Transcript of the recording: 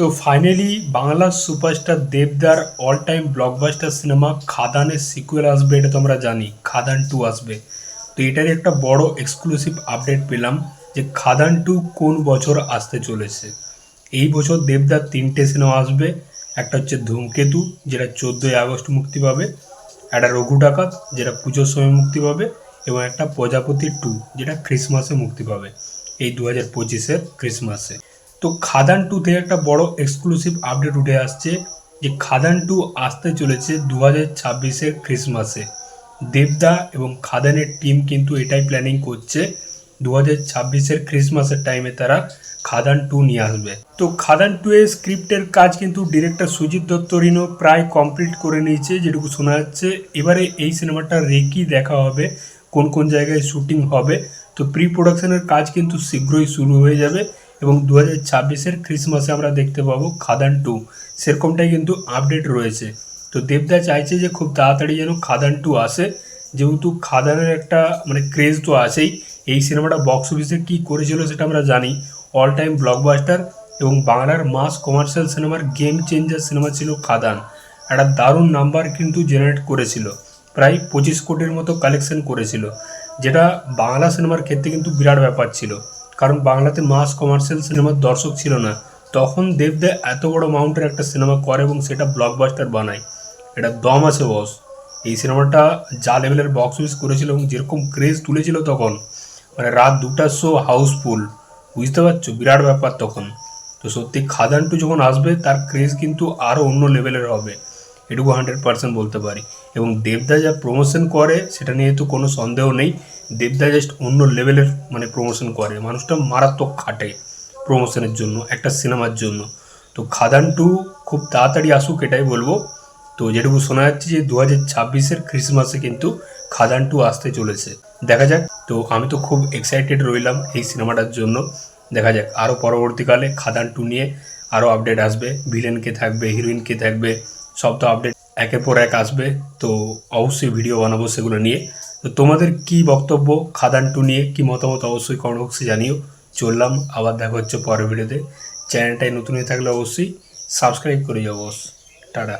তো finally Bangla superstar দেবদার all time blockbuster cinema খাদানের সিকুয়েল আসবে এটা তো আমরা জানি, খাদান টু আসবে। তো এটারই একটা বড় এক্সক্লুসিভ আপডেট পেলাম যে খাদান টু কোন বছর আসতে চলেছে। এই বছর দেবদার তিনটে সিনেমা আসবে, একটা হচ্ছে ধূমকেতু, যেটা চোদ্দোই আগস্ট মুক্তি পাবে, একটা রঘু ডাকাত, যেটা পুজোর সময় মুক্তি পাবে, এবং একটা প্রজাপতি টু যেটা ক্রিসমাসে মুক্তি পাবে। এই দু হাজার পঁচিশের ক্রিসমাসে তো খাদান টু থেকে একটা বড় এক্সক্লুসিভ আপডেট উঠে আসছে যে খাদান টু আসতে চলেছে দু হাজার ছাব্বিশের ক্রিসমাসে দেবদা এবং খাদানের টিম কিন্তু এটাই প্ল্যানিং করছে দু হাজার ছাব্বিশের ক্রিসমাসের টাইমে তারা খাদান টু নিয়ে আসবে। তো খাদান টু এর স্ক্রিপ্টের কাজ কিন্তু ডিরেক্টর সুজিত দত্ত দত্তরিনও প্রায় কমপ্লিট করে নিয়েছে, যেটুকু শোনা যাচ্ছে। এবারে এই সিনেমাটা রেকি দেখা হবে, কোন কোন জায়গায় শুটিং হবে। তো প্রি প্রোডাকশনের কাজ কিন্তু শীঘ্রই শুরু হয়ে যাবে। এবং দু হাজার ছাব্বিশের ক্রিসমাসে আমরা দেখতে পাবো খাদান টু। সেরকমটাই কিন্তু আপডেট রয়েছে। তো দেবদা চাইছে যে খুব তাড়াতাড়ি যেন খাদান টু আসে। যেহেতু খাদানের একটা মানে ক্রেজ তো আছেই, এই সিনেমাটা বক্স অফিসে কী করেছিল সেটা আমরা জানি। অল টাইম ব্লকবাস্টার এবং বাংলার মাস কমার্শিয়াল সিনেমার গেম চেঞ্জার সিনেমা ছিল খাদান। একটা দারুণ নাম্বার কিন্তু জেনারেট করেছিল। প্রায় পঁচিশ কোটির মতো কালেকশন করেছিল। যেটা বাংলা সিনেমার ক্ষেত্রে কিন্তু বিরাট ব্যাপার ছিল। কারণ বাংলাতে মাস কমার্শিয়াল সিনেমার দর্শক ছিল না। তখন দেবদা এত বড় মাউন্টের একটা সিনেমা করে এবং সেটা ব্লকবাস্টার বানায়। এটা দম আছে বস এই সিনেমাটা যা লেভেলের বক্স অফিস করেছিল এবং যেরকম ক্রেজ তুলেছিল তখন মানে রাত দুটার শো হাউসফুল বুঝতে পারছ? বিরাট ব্যাপার তখন। তো সত্যি খাদান টু যখন আসবে, তার ক্রেজ কিন্তু আরও অন্য লেভেলের হবে। এটুকু হান্ড্রেড পার্সেন্ট বলতে পারি। এবং দেবদা যা প্রমোশন করে, সেটা নিয়ে তো কোনো সন্দেহ নেই। দেবদা জাস্ট অন্য লেভেলের মানে প্রমোশন করে। মানুষটা মারাত্মক খাটে প্রমোশনের জন্য, একটা সিনেমার জন্য। তো খাদান টু খুব তাড়াতাড়ি আসুক, এটাই বলব। তো যেটুকু শোনা যাচ্ছে যে দু হাজার ছাব্বিশের ক্রিসমাসে কিন্তু খাদান টু আসতে চলেছে। দেখা যাক। তো আমি তো খুব এক্সাইটেড রইলাম এই সিনেমাটার জন্য। দেখা যাক। আরও পরবর্তীকালে খাদান টু নিয়ে আরও আপডেট আসবে। ভিলেন কে থাকবে হিরোইন কে থাকবে। সব তো আপডেট একের পর এক আসবে, তো অবশ্যই ভিডিও বানাবো সেগুলো নিয়ে। তো তোমাদের কি বক্তব্য, খাদান টু নিয়ে কি মতামত অবশ্যই কমেন্ট বক্সে জানিও। চললাম, আবার দেখা হচ্ছে পরের ভিডিওতে চ্যানেলটাই নতুন হয়ে থাকলে অবশ্যই সাবস্ক্রাইব করে যাব টাটা।